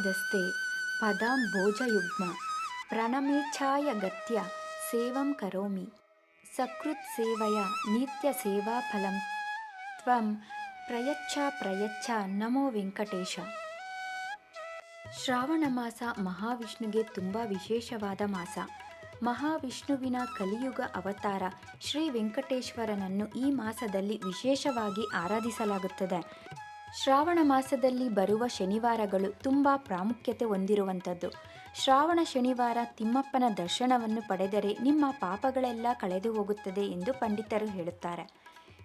ಪಾದಸ್ಥೆ ಪದಾಂ ಭೋಜಯುಗ್ಮ ಪ್ರಣಮೇಚ್ಛಾಯ ಗತ್ಯ ಸೇವಂ ಕರೋಮಿ ಸಕೃತ್ ಸೇವಯ ನಿತ್ಯ ಸೇವಾ ಫಲಂ ತ್ವಂ ಪ್ರಯಚ್ಛ ಪ್ರಯಚ್ಛ ನಮೋ ವೆಂಕಟೇಶ. ಶ್ರಾವಣ ಮಾಸ ಮಹಾವಿಷ್ಣುಗೆ ತುಂಬ ವಿಶೇಷವಾದ ಮಾಸ. ಮಹಾವಿಷ್ಣುವಿನ ಕಲಿಯುಗ ಅವತಾರ ಶ್ರೀ ವೆಂಕಟೇಶ್ವರನನ್ನು ಈ ಮಾಸದಲ್ಲಿ ವಿಶೇಷವಾಗಿ ಆರಾಧಿಸಲಾಗುತ್ತದೆ. ಶ್ರಾವಣ ಮಾಸದಲ್ಲಿ ಬರುವ ಶನಿವಾರಗಳು ತುಂಬ ಪ್ರಾಮುಖ್ಯತೆ ಹೊಂದಿರುವಂಥದ್ದು. ಶ್ರಾವಣ ಶನಿವಾರ ತಿಮ್ಮಪ್ಪನ ದರ್ಶನವನ್ನು ಪಡೆದರೆ ನಿಮ್ಮ ಪಾಪಗಳೆಲ್ಲ ಕಳೆದು ಹೋಗುತ್ತದೆ ಎಂದು ಪಂಡಿತರು ಹೇಳುತ್ತಾರೆ.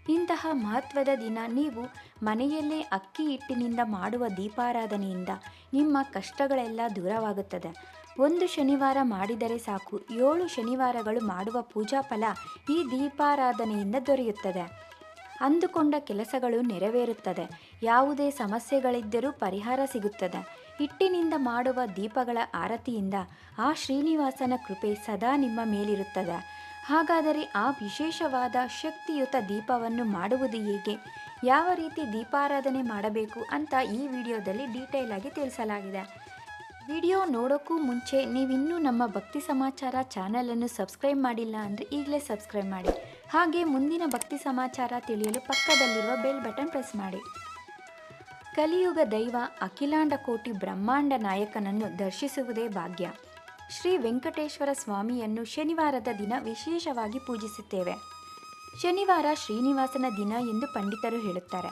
ಇಂತಹ ಮಹತ್ವದ ದಿನ ನೀವು ಮನೆಯಲ್ಲೇ ಅಕ್ಕಿ ಹಿಟ್ಟಿನಿಂದ ಮಾಡುವ ದೀಪಾರಾಧನೆಯಿಂದ ನಿಮ್ಮ ಕಷ್ಟಗಳೆಲ್ಲ ದೂರವಾಗುತ್ತದೆ. ಒಂದು ಶನಿವಾರ ಮಾಡಿದರೆ ಸಾಕು, ಏಳು ಶನಿವಾರಗಳು ಮಾಡುವ ಪೂಜಾ ಫಲ ಈ ದೀಪಾರಾಧನೆಯಿಂದ ದೊರೆಯುತ್ತದೆ. ಅಂದುಕೊಂಡ ಕೆಲಸಗಳು ನೆರವೇರುತ್ತದೆ. ಯಾವುದೇ ಸಮಸ್ಯೆಗಳಿದ್ದರೂ ಪರಿಹಾರ ಸಿಗುತ್ತದೆ. ಹಿಟ್ಟಿನಿಂದ ಮಾಡುವ ದೀಪಗಳ ಆರತಿಯಿಂದ ಆ ಶ್ರೀನಿವಾಸನ ಕೃಪೆ ಸದಾ ನಿಮ್ಮ ಮೇಲಿರುತ್ತದೆ. ಹಾಗಾದರೆ ಆ ವಿಶೇಷವಾದ ಶಕ್ತಿಯುತ ದೀಪವನ್ನು ಮಾಡುವುದು ಹೇಗೆ? ಯಾವ ರೀತಿ ದೀಪಾರಾಧನೆ ಮಾಡಬೇಕು ಅಂತ ಈ ವಿಡಿಯೋದಲ್ಲಿ ಡೀಟೇಲ್ ಆಗಿ ತಿಳಿಸಲಾಗಿದೆ. ವಿಡಿಯೋ ನೋಡೋಕ್ಕೂ ಮುಂಚೆ ನೀವಿನ್ನೂ ನಮ್ಮ ಭಕ್ತಿ ಸಮಾಚಾರ ಚಾನಲನ್ನು ಸಬ್ಸ್ಕ್ರೈಬ್ ಮಾಡಿಲ್ಲ ಅಂದರೆ ಈಗಲೇ ಸಬ್ಸ್ಕ್ರೈಬ್ ಮಾಡಿ. ಹಾಗೆ ಮುಂದಿನ ಭಕ್ತಿ ಸಮಾಚಾರ ತಿಳಿಯಲು ಪಕ್ಕದಲ್ಲಿರುವ ಬೆಲ್ ಬಟನ್ ಪ್ರೆಸ್ ಮಾಡಿ. ಕಲಿಯುಗ ದೈವ ಅಖಿಲಾಂಡ ಕೋಟಿ ಬ್ರಹ್ಮಾಂಡ ನಾಯಕನನ್ನು ದರ್ಶಿಸುವುದೇ ಭಾಗ್ಯ. ಶ್ರೀ ವೆಂಕಟೇಶ್ವರ ಸ್ವಾಮಿಯನ್ನು ಶನಿವಾರದ ದಿನ ವಿಶೇಷವಾಗಿ ಪೂಜಿಸುತ್ತೇವೆ. ಶನಿವಾರ ಶ್ರೀನಿವಾಸನ ದಿನ ಎಂದು ಪಂಡಿತರು ಹೇಳುತ್ತಾರೆ.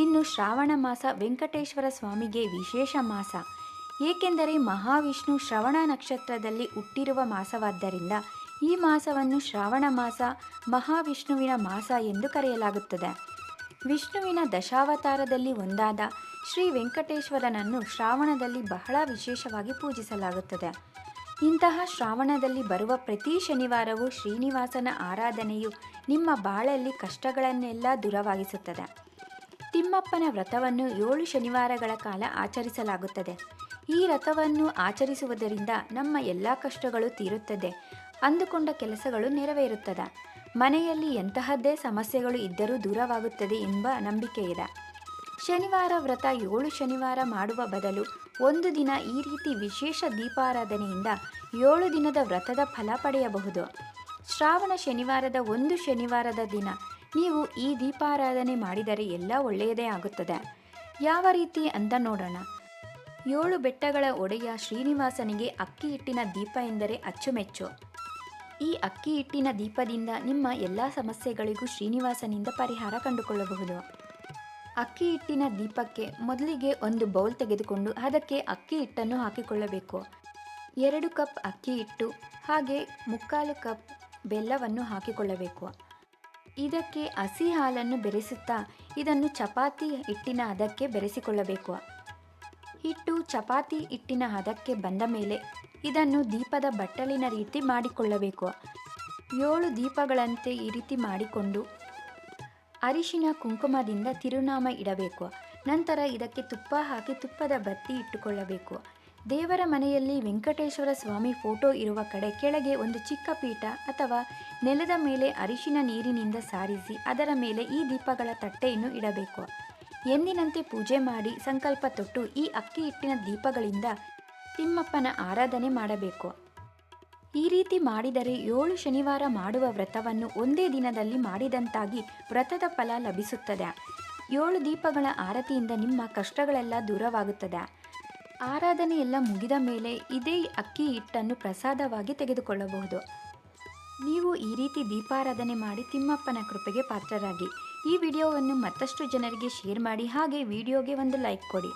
ಇನ್ನು ಶ್ರಾವಣ ಮಾಸ ವೆಂಕಟೇಶ್ವರ ಸ್ವಾಮಿಗೆ ವಿಶೇಷ ಮಾಸ. ಏಕೆಂದರೆ ಮಹಾವಿಷ್ಣು ಶ್ರವಣ ನಕ್ಷತ್ರದಲ್ಲಿ ಹುಟ್ಟಿರುವ ಮಾಸವಾದ್ದರಿಂದ ಈ ಮಾಸವನ್ನು ಶ್ರಾವಣ ಮಾಸ ಮಹಾವಿಷ್ಣುವಿನ ಮಾಸ ಎಂದು ಕರೆಯಲಾಗುತ್ತದೆ. ವಿಷ್ಣುವಿನ ದಶಾವತಾರದಲ್ಲಿ ಒಂದಾದ ಶ್ರೀ ವೆಂಕಟೇಶ್ವರನನ್ನು ಶ್ರಾವಣದಲ್ಲಿ ಬಹಳ ವಿಶೇಷವಾಗಿ ಪೂಜಿಸಲಾಗುತ್ತದೆ. ಇಂತಹ ಶ್ರಾವಣದಲ್ಲಿ ಬರುವ ಪ್ರತಿ ಶನಿವಾರವೂ ಶ್ರೀನಿವಾಸನ ಆರಾಧನೆಯು ನಿಮ್ಮ ಬಾಳಲ್ಲಿ ಕಷ್ಟಗಳನ್ನೆಲ್ಲ ದೂರವಾಗಿಸುತ್ತದೆ. ತಿಮ್ಮಪ್ಪನ ವ್ರತವನ್ನು ಏಳು ಶನಿವಾರಗಳ ಕಾಲ ಆಚರಿಸಲಾಗುತ್ತದೆ. ಈ ವ್ರತವನ್ನು ಆಚರಿಸುವುದರಿಂದ ನಮ್ಮ ಎಲ್ಲ ಕಷ್ಟಗಳು ತೀರುತ್ತದೆ. ಅಂದುಕೊಂಡ ಕೆಲಸಗಳು ನೆರವೇರುತ್ತದೆ. ಮನೆಯಲ್ಲಿ ಎಂತಹದ್ದೇ ಸಮಸ್ಯೆಗಳು ಇದ್ದರೂ ದೂರವಾಗುತ್ತದೆ ಎಂಬ ನಂಬಿಕೆ ಇದೆ. ಶನಿವಾರ ವ್ರತ ಏಳು ಶನಿವಾರ ಮಾಡುವ ಬದಲು ಒಂದು ದಿನ ಈ ರೀತಿ ವಿಶೇಷ ದೀಪಾರಾಧನೆಯಿಂದ ಏಳು ದಿನದ ವ್ರತದ ಫಲ ಪಡೆಯಬಹುದು. ಶ್ರಾವಣ ಶನಿವಾರದ ಒಂದು ಶನಿವಾರದ ದಿನ ನೀವು ಈ ದೀಪಾರಾಧನೆ ಮಾಡಿದರೆ ಎಲ್ಲ ಒಳ್ಳೆಯದೇ ಆಗುತ್ತದೆ. ಯಾವ ರೀತಿ ಅಂತ ನೋಡೋಣ. ಏಳು ಬೆಟ್ಟಗಳ ಒಡೆಯ ಶ್ರೀನಿವಾಸನಿಗೆ ಅಕ್ಕಿ ಹಿಟ್ಟಿನ ದೀಪ ಎಂದರೆ ಅಚ್ಚುಮೆಚ್ಚು. ಈ ಅಕ್ಕಿ ಹಿಟ್ಟಿನ ದೀಪದಿಂದ ನಿಮ್ಮ ಎಲ್ಲ ಸಮಸ್ಯೆಗಳಿಗೂ ಶ್ರೀನಿವಾಸನಿಂದ ಪರಿಹಾರ ಕಂಡುಕೊಳ್ಳಬಹುದು. ಅಕ್ಕಿ ಹಿಟ್ಟಿನ ದೀಪಕ್ಕೆ ಮೊದಲಿಗೆ ಒಂದು ಬೌಲ್ ತೆಗೆದುಕೊಂಡು ಅದಕ್ಕೆ ಅಕ್ಕಿ ಹಿಟ್ಟನ್ನು ಹಾಕಿಕೊಳ್ಳಬೇಕು. ಎರಡು ಕಪ್ ಅಕ್ಕಿ ಹಿಟ್ಟು, ಹಾಗೆ ಮುಕ್ಕಾಲು ಕಪ್ ಬೆಲ್ಲವನ್ನು ಹಾಕಿಕೊಳ್ಳಬೇಕು. ಇದಕ್ಕೆ ಹಸಿ ಹಾಲನ್ನು ಬೆರೆಸುತ್ತಾ ಇದನ್ನು ಚಪಾತಿ ಹಿಟ್ಟಿನ ಅದಕ್ಕೆ ಬೆರೆಸಿಕೊಳ್ಳಬೇಕು. ಹಿಟ್ಟು, ಚಪಾತಿ ಹಿಟ್ಟಿನ ಹದಕ್ಕೆ ಬಂದ ಮೇಲೆ ಇದನ್ನು ದೀಪದ ಬಟ್ಟಲಿನ ರೀತಿ ಮಾಡಿಕೊಳ್ಳಬೇಕು. ಏಳು ದೀಪಗಳಂತೆ ಈ ರೀತಿ ಮಾಡಿಕೊಂಡು ಅರಿಶಿನ ಕುಂಕುಮದಿಂದ ತಿರುನಾಮ ಇಡಬೇಕು. ನಂತರ ಇದಕ್ಕೆ ತುಪ್ಪ ಹಾಕಿ ತುಪ್ಪದ ಬತ್ತಿ ಇಟ್ಟುಕೊಳ್ಳಬೇಕು. ದೇವರ ಮನೆಯಲ್ಲಿ ವೆಂಕಟೇಶ್ವರ ಸ್ವಾಮಿ ಫೋಟೋ ಇರುವ ಕಡೆ ಕೆಳಗೆ ಒಂದು ಚಿಕ್ಕ ಪೀಠ ಅಥವಾ ನೆಲದ ಮೇಲೆ ಅರಿಶಿನ ನೀರಿನಿಂದ ಸಾರಿಸಿ ಅದರ ಮೇಲೆ ಈ ದೀಪಗಳ ತಟ್ಟೆಯನ್ನು ಇಡಬೇಕು. ಎಂದಿನಂತೆ ಪೂಜೆ ಮಾಡಿ ಸಂಕಲ್ಪ ತೊಟ್ಟು ಈ ಅಕ್ಕಿ ಹಿಟ್ಟಿನ ದೀಪಗಳಿಂದ ತಿಮ್ಮಪ್ಪನ ಆರಾಧನೆ ಮಾಡಬೇಕು. ಈ ರೀತಿ ಮಾಡಿದರೆ ಏಳು ಶನಿವಾರ ಮಾಡುವ ವ್ರತವನ್ನು ಒಂದೇ ದಿನದಲ್ಲಿ ಮಾಡಿದಂತಾಗಿ ವ್ರತದ ಫಲ ಲಭಿಸುತ್ತದೆ. ಏಳು ದೀಪಗಳ ಆರತಿಯಿಂದ ನಿಮ್ಮ ಕಷ್ಟಗಳೆಲ್ಲ ದೂರವಾಗುತ್ತದೆ. ಆರಾಧನೆ ಎಲ್ಲ ಮುಗಿದ ಮೇಲೆ ಇದೇ ಅಕ್ಕಿ ಹಿಟ್ಟನ್ನು ಪ್ರಸಾದವಾಗಿ ತೆಗೆದುಕೊಳ್ಳಬಹುದು. ನೀವು ಈ ರೀತಿ ದೀಪಾರಾಧನೆ ಮಾಡಿ ತಿಮ್ಮಪ್ಪನ ಕೃಪೆಗೆ ಪಾತ್ರರಾಗಿ. ಈ ವಿಡಿಯೋವನ್ನು ಮತ್ತಷ್ಟು ಜನರಿಗೆ ಶೇರ್ ಮಾಡಿ ಹಾಗೆ ವಿಡಿಯೋಗೆ ಒಂದು ಲೈಕ್ ಕೊಡಿ.